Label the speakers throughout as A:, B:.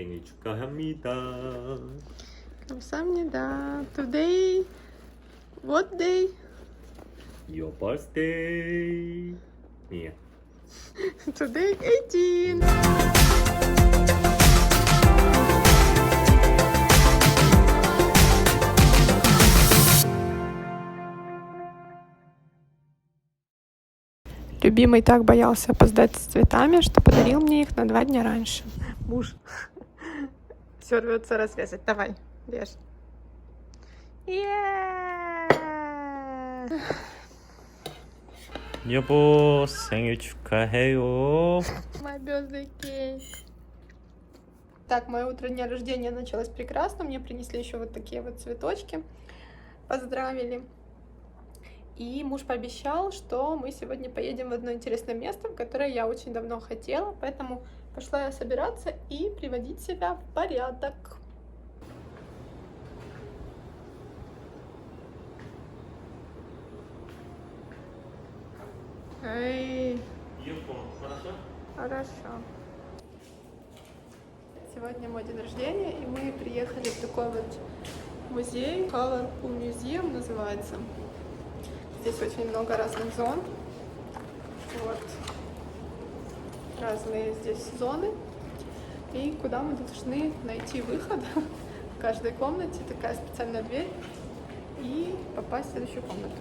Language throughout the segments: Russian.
A: 생일 축하합니다.
B: 감사합니다. Today, what day?
A: Your birthday. Yeah.
B: Today 18. Любимый так боялся опоздать с цветами, что подарил мне их на два дня раньше. Муж. Все рвется развязать. Давай, режь. Yeah!
A: 여보 생일 축하해요.
B: My birthday cake. Так, мое утреннее рождение началось прекрасно. Мне принесли еще вот такие вот цветочки. Поздравили. И муж пообещал, что мы сегодня поедем в одно интересное место, в которое я очень давно хотела. Поэтому Пошла я собираться и приводить себя в порядок. Эй.
A: хорошо?
B: Хорошо. Сегодня мой день рождения, и мы приехали в такой вот музей, Colorful Museum называется. Здесь очень много разных зон. Вот. Разные здесь зоны. И куда мы должны найти выход. В каждой комнате такая специальная дверь. И попасть в следующую комнату.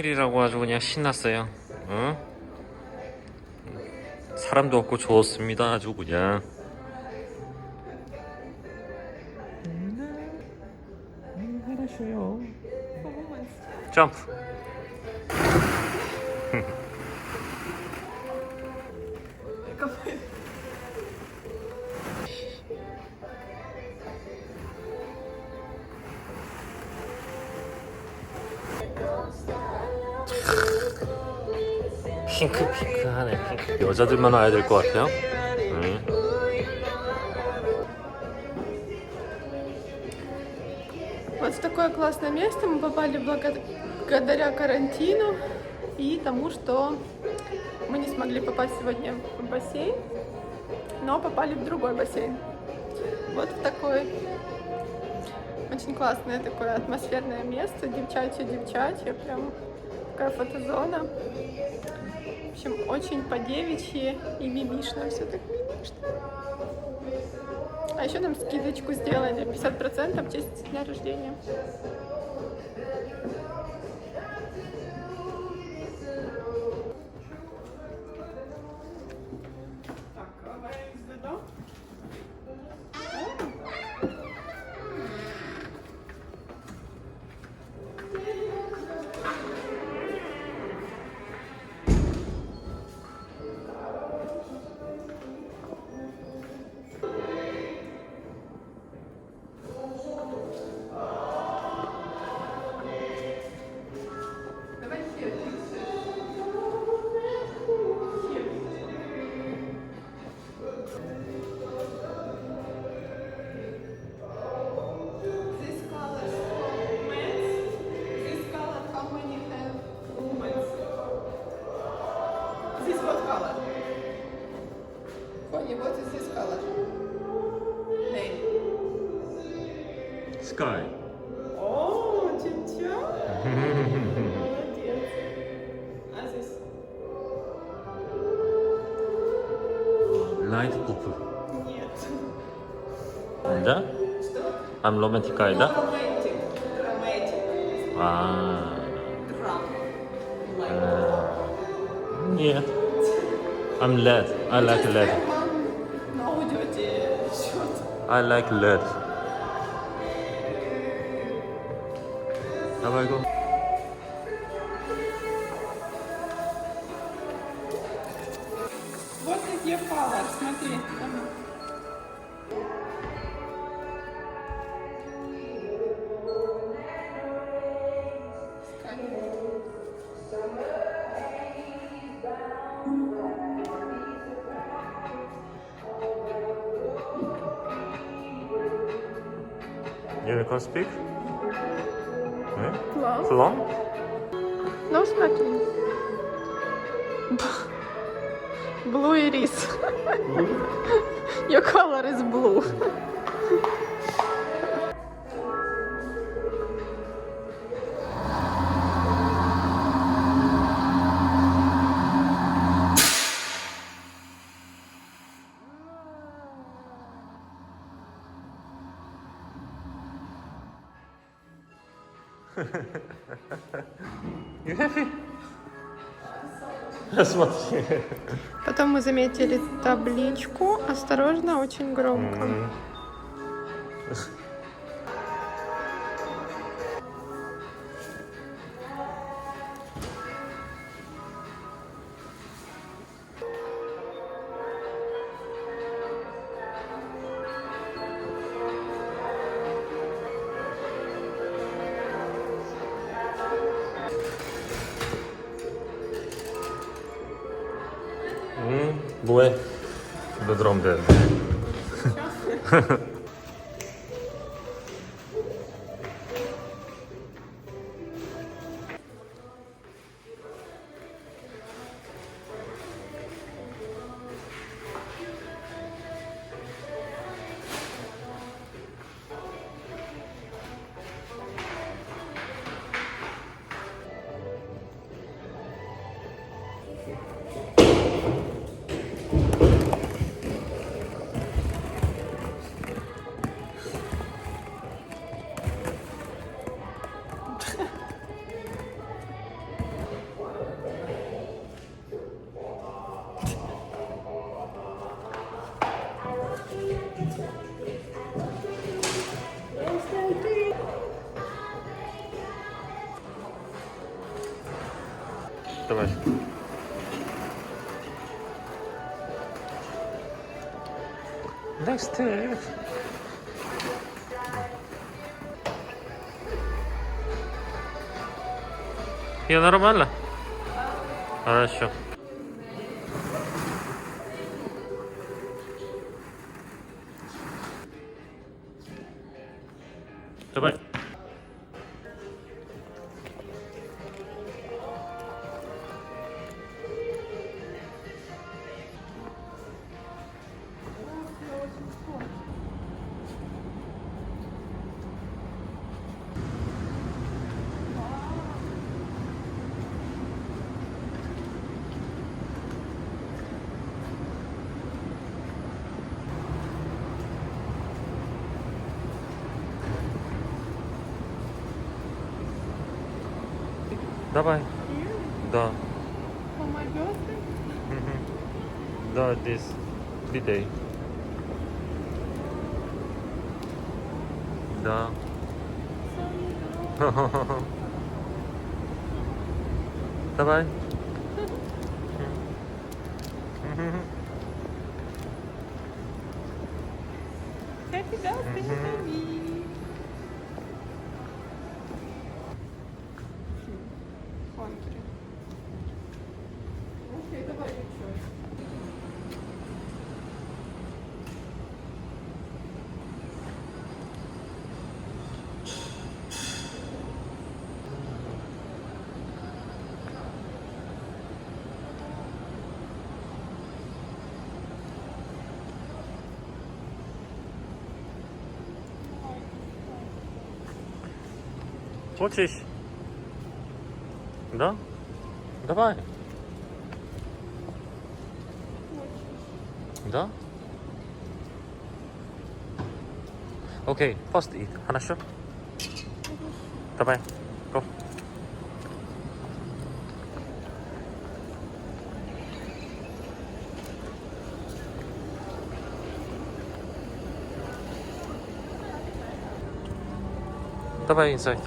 A: 생일이라고 아주 그냥 신났어요. 응? 사람도 없고 좋습니다. 아주 그냥. 점프. 핑크 핑크하네 핑크 여자들만 와야 될 것 같아요 응.
B: Вот в такое классное место мы попали благо- благодаря карантину и тому, что мы не смогли попасть сегодня в бассейн, но попали в другой бассейн. Вот в такой очень классное такое атмосферное место, девчачье-девчачье, прям такая фотозона. В общем, очень по-девичьи и мимишно, все так мимишно. А еще нам скидочку сделали 50% в честь дня рождения.
A: Night Pop.
B: Да?
A: I'm romantic guy, да?
C: Romantic. Romantic. Ah.
A: А.
C: Ah. Like
A: Нет. I'm led. I like led. I like led. I go.
B: Вот is your color, смотри.
A: Unicorn speak? Eh?
B: Plum.
A: Plum?
B: Ну, смотри. Blue iris. Your color is blue.
A: Смотри.
B: Потом мы заметили табличку. Осторожно, очень громко.
A: 응? 뭐해? 집에 들어가면 되는데. Давай. Next step. Я нормально? Хорошо. Давай. Да.
B: For my birthday?
A: Да, this bidet. Да. Давай.
B: Happy birthday,
A: Учись. Да? Давай. Да? Окей, пост и. Хорошо? Давай. Go. Давай inside.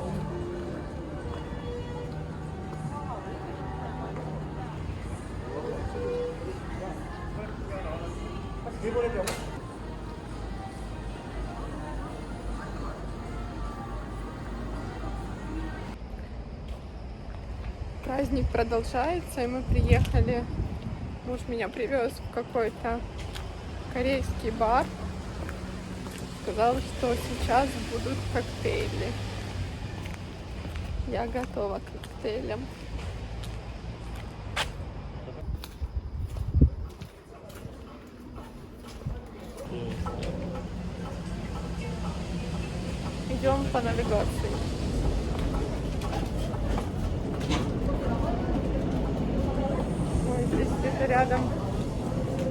B: Продолжается, и мы приехали. Муж меня привез в какой-то корейский бар. Сказал, что сейчас будут коктейли. Я готова к коктейлям. Идем по навигации. Рядом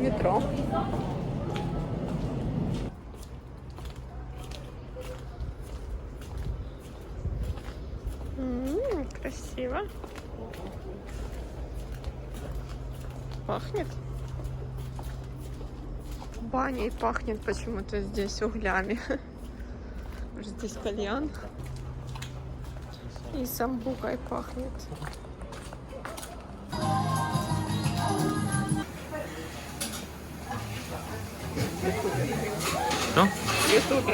B: метро. М, красиво. Пахнет. Баней пахнет почему-то здесь углями. Здесь кальян. И самбукой пахнет.
A: Нет.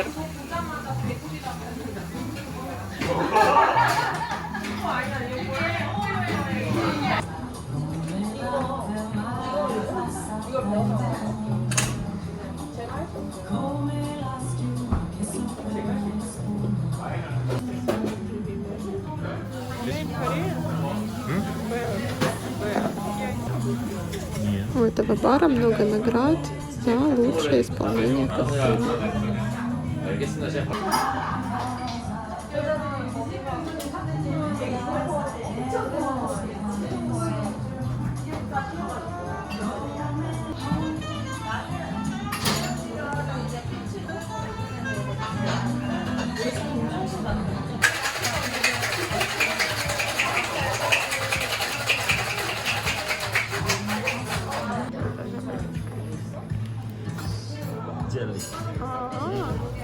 B: У этого бара много наград за лучшее исполнение коктейля.
A: 알겠습니다. 제가 바로.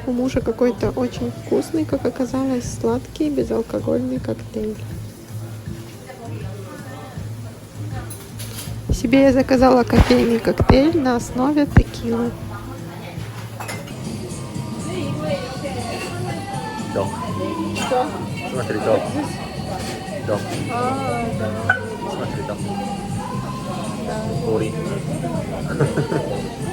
B: У мужа какой-то очень вкусный, как оказалось, сладкий безалкогольный коктейль. Себе я заказала кофейный коктейль на основе текилы.
A: Дом.
B: Что?
A: Смотри, дом. Дом. Смотри, дом. М,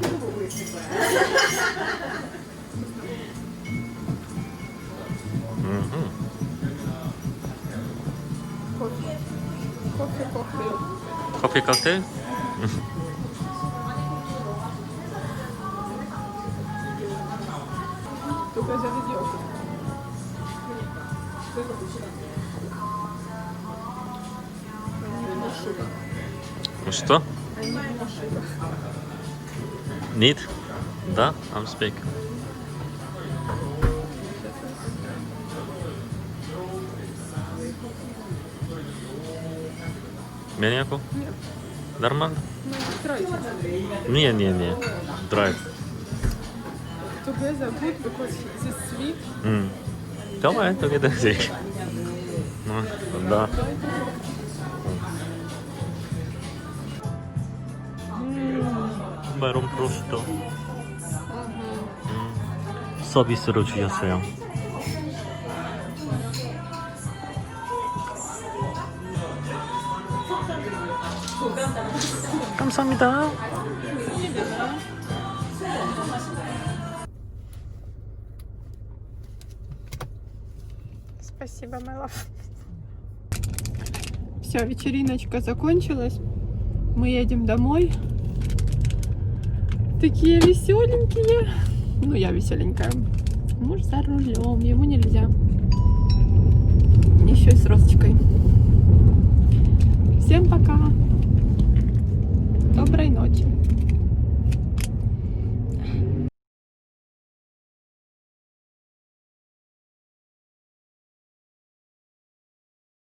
A: 피부
B: 보고 있을
A: 거야.
B: 커피 칵테일?
A: Что? Need? Да, I'm speak. Меняку?
B: Нет.
A: Нормально?
B: Ну.
A: Не, не, не. Драйв.
B: Together good because this sweet.
A: М. Давай, together. Ну, да. 마롱 프로스토 서비스로 주셨어요. 감사합니다.
B: Спасибо, my love. Все, вечериночка закончилась. Мы едем домой. Такие веселенькие. Ну, я веселенькая. Муж за рулем, ему нельзя. Еще и с Росочкой. Всем пока. Доброй ночи.